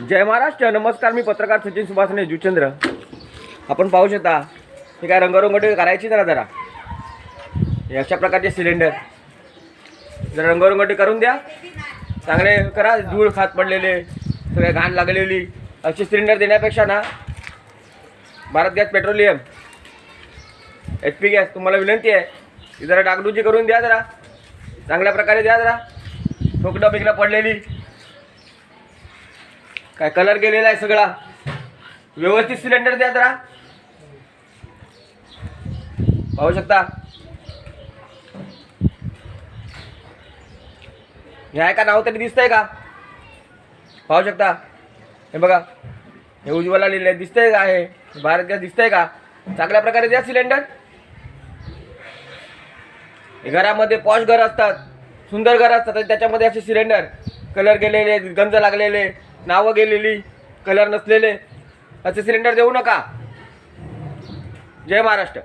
जय महाराष्ट्र. नमस्कार मी पत्रकार सचिन सुभाषने जुचंद्र. आपण पाहू शकता हे काय रंगरोंगट करायची जरा जरा. हे अशा प्रकारचे सिलेंडर जरा रंगरोंगटी करून द्या. चांगले करा धूळ खात पडलेले सगळे घाण लागलेली. असे सिलेंडर देण्यापेक्षा ना Bharat gas petroleum H P gas तुम्हाला विनंती आहे की जरा डागडुजी करून द्या जरा. चांगल्या प्रकारे द्या जरा. ठोकडं बिकणं पडलेली. काय कलर गेलेला आहे सगळा? व्यवस्थित सिलेंडर द्या जरा. पाहू शकता? हे आहे का नाव तरी दिसतंय का? पाहू शकता? हे बघा. हे उज्ज्वला लिहिलं आहे दिसतंय का हे? भारत गॅस दिसतंय का? चांगल्या प्रकारे द्या सिलेंडर. हे घरामध्ये पॉश घर असतात. सुंदर घर असतात त्याच्यामध्ये असे सिलेंडर. कलर गेलेले गंज लागलेले नावं गेलेली कलर नसलेले असे सिलेंडर देऊ नका. जय महाराष्ट्र.